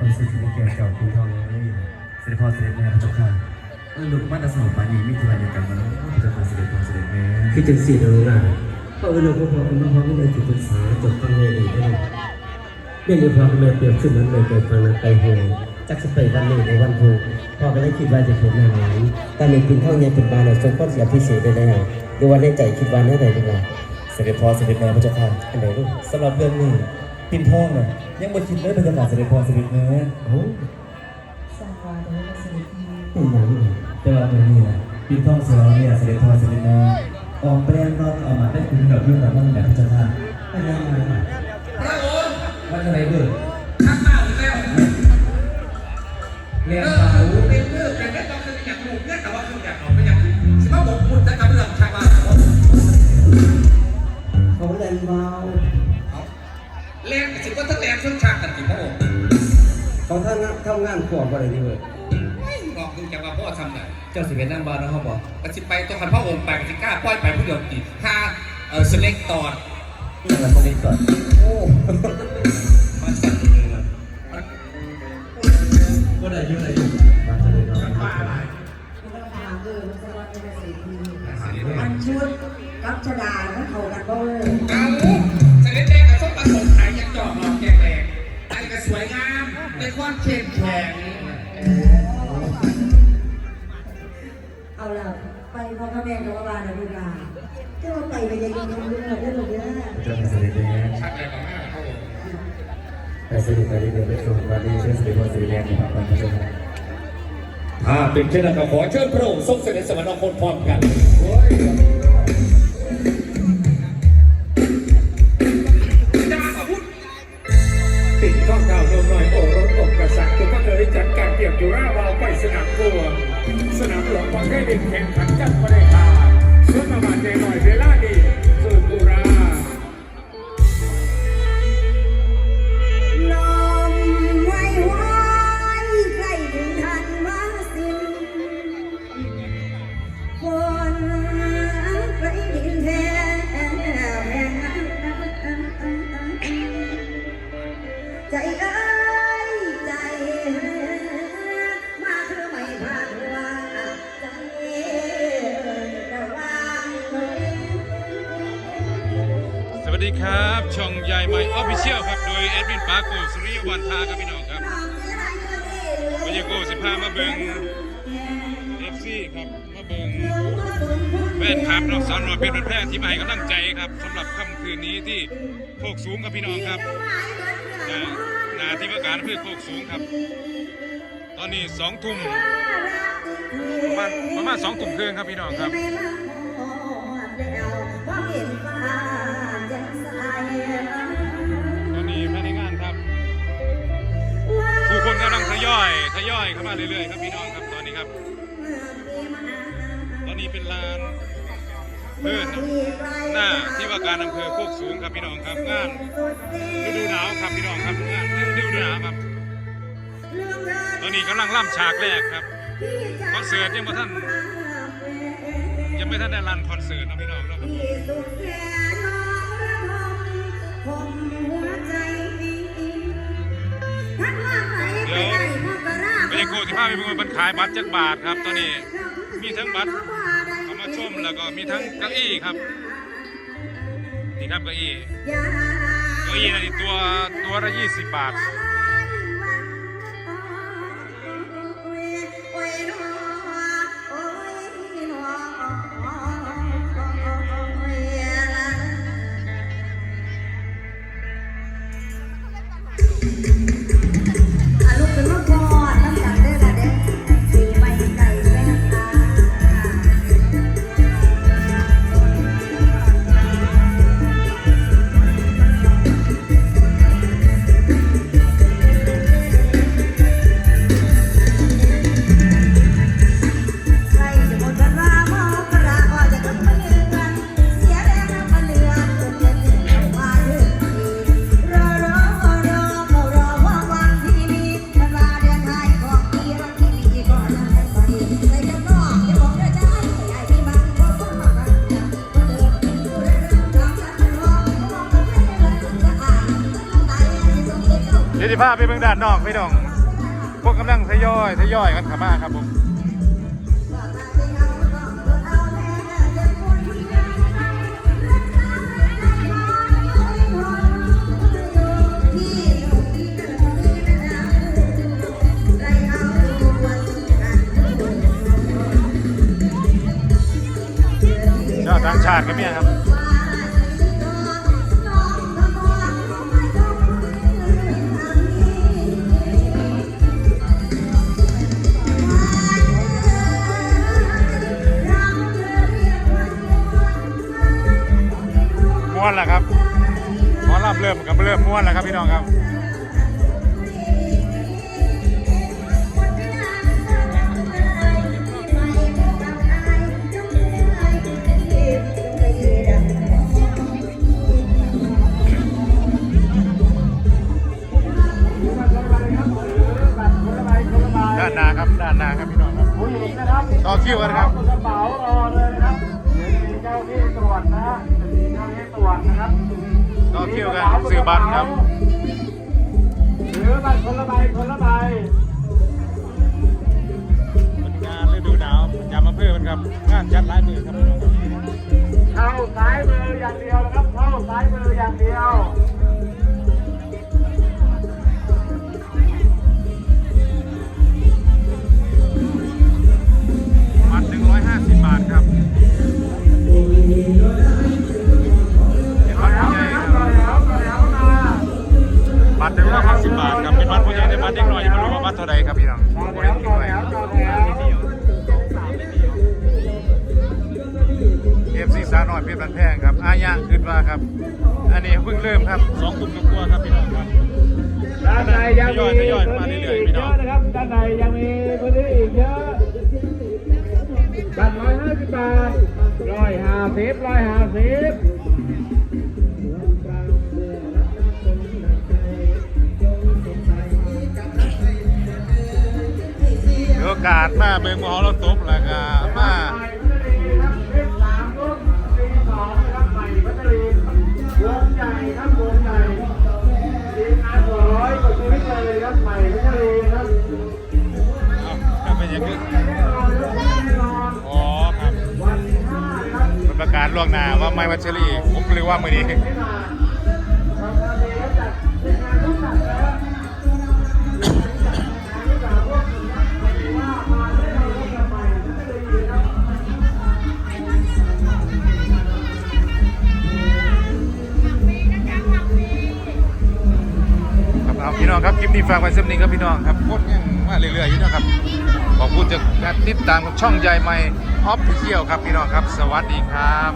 คนซื้อสิริแก่เก่าคุณทองเลยเสด็จพ่อเสด็จแม่พระเจ้าค่ะเออหลุดมาตรสมุปานีมิถิวันเดียกันมันพระเจ้าค่ะเสด็จพ่อเสด็จแม่คือจังสีเดิมล่ะพะเออหลวงพ่อพระคุณพ่อไม่ได้ถึงภาษาจบตั้งเลยได้เรื่องอยู่พอแม่เปรียบเสมืนแม่เลงไปฟังนักไกลโหงจักสเปรย์วันเล่ในวันพูพ่อก็เลยคิดว่าจะผมหนาแต่ในกินข้าวเนี่ยเป็นบานเราทรงก้อนเสียพิเศษไปแล้วดูว่าในใจคิดว่าน่าไหนดีกว่าเสด็จพ่อเสด็จแม่พระเจ้าค่ะอันไหนลูกสำหรับเรื่องนี้ ปินทองน่ะยังบ่คิดเลยเป็นการเสด็จพ่อเสด็จแม่โอ้สร้างวาระเสด็จพีเป็นอย่างนี้แต่ว่าเรื่องนี้นะปินทองเสือเนี่ยเสด็จพ่อเสด็จแม่ออกไปแรงนอนเอามาได้คุณกับเรื่องราวบ้างแบบพระเจ้าค่ะไม่ได้มาพระโอนว่าอะไรเบื่อข้างหน้าอีกแล้วเรียนเอเขา ท่านทำงานขวบอะไรนี่เว้ยลองดูจากว่าพ่อทำไหนเจ้าสิเป็นนั่งบ้านนะเขาบอกกสิไปต้องคันพระองค์ไปกสิกล้าปล่อยไปผู้เดียวกี่ถ้าเออสเล็กตอดอะไรตรงนี้ก่อนโอ้มาสั่งเลยนะก็ได้ยุ่งอะไรอยู่มาจะเลยเนาะมันชุดกับชดาแล้วเขากันบ่เลย ความเข้มแข็งเอาล่ะ ไปพ่อกับแม่กับบ้านนะลูกหลานจะมาไปไปยังยังยังยังได้หรือยังเจ้าเสด็จแม่ชัดเลยมากๆพระองค์แต่เสด็จไปเรื่อยๆไปชมวันนี้เชื่อเสด็จพ่อเสด็จแม่ในพระบรมชนถ้าเป็นเช่นนั้นก็ขอเชิญพระองค์ทรงเสด็จสวรรคตพร้อมกัน บอลไปสนามตัวสนามหลวงวังได้ดินแข่งขันกันประเดชาส่วนมาบาดเจหน่อยเวลาดี สวัสดีครับ ช่องใหญ่ใหม่ออฟฟิเชียลครับ โดยแอดมินปาโกสุริยวันทาครับพี่น้องครับพยาโกสิพามาเบิงเอฟซีครับ มาเบิงแฟนคลับเนาะสาวน้อยเป็นแพร่ที่มาให้กำลังใจครับสำหรับค่ำคืนนี้ที่โคกสูงครับพี่น้องครับนาที่ว่าการเพื่อโคกสูงครับ ตอนนี้สองทุ่มประมาณประมาณสองทุ่มครึ่งครับพี่น้องครับ อยทยอยเข้ามาเรื่อยๆครับพี่น้องครับตอนนี้ครับ ตอนนี้เป็นลานเพื่อนหน้าที่ว่าการอำเภอโคกสูงครับพี่น้องครับงานฤดูหนาวครับพี่น้องครับงานฤดูหนาวครับ ตอนนี้กำลังล่ำฉากแรกครับคอนเสิร์ตยังไม่ท่านยังไม่ท่านได้รันคอนเสิร์ตนะพี่น้องนะครับเดี๋ยว ไปยังโกที่ภาพไปเมืองบรรขายบัตรจักบาทครับ ตอนนี้มีทั้งบัตรเอามาชมแล้วก็มีทั้งเก้าอี้ครับนี่ครับเก้าอี้เก้าอี้นะนี่ตัวตัวละยี่สิบบาท สิภาไปเบิ่งด้านนอกพี่น้อง พวกกำลังทยอยทยอยกันขามาครับผมชาวต่างชาติก็มีครับ ริ่มกับเริ่มม้วนแล้วครับพี่น้องครับด้านหน้าครับด้านหน้าครับพี่น้องครับผู้หญิงนะครับต่อคิวกันครับกระเป๋ารอเลยนะครับเดี๋ยวมีเจ้าที่ตรวจนะฮะจะมีเจ้าที่ตรวจนะครับ อคิวกันซื้อบัตรครับหรือบัตรคนละใบคนละใบเป็นงานฤดูหนาวยามอำเภอมันครับงานจัดหลายมือครับพี่น้องครับเข้าซ้ายมืออย่างเดียวนะครับเข้าซ้ายมืออย่างเดียว ตร150บาทครับเป็นบัตรผู้ใหญ่ในบัตรเด็กน้อยยังไม่รู้ว่าบัตรเท่าใดครับพี่น้องต่อบ่แถได้วติดต่อไว้แถควรับต่อแถวเอฟซีสาวน้อยเพชรบันแพงครับอาย่างขึ้นมาครับ อันนี้เพิ่งเริ่มครับสองกลุ่มกลัวาๆครับพี่น้องครับด้านในยังมีทยอยๆมาเรื่อยๆพี่น้องเยะนะครับด้านในยังมีพื้นที่อีกเยอะบัตรร้อยห้าสิบบาทร้อยห้าสิบร้อยห้าสิบ กาสมาเบิงมหรสพแล้วก็มาใหม่พัชรีครับเลขสามรุ่นปีสองนะครับใหม่พัชรีวงใหญ่ครับวงใหญ่ทีมงานหัว ฝากไว้สักนิดครับพี่น้องครับโคตรยังมาเรื่อยๆอยู่นะครับขอบคุณจากการติดตามกับช่องใหญ่ใหม่ออฟฟิเชียลครับพี่น้องครับ สวัสดีครับ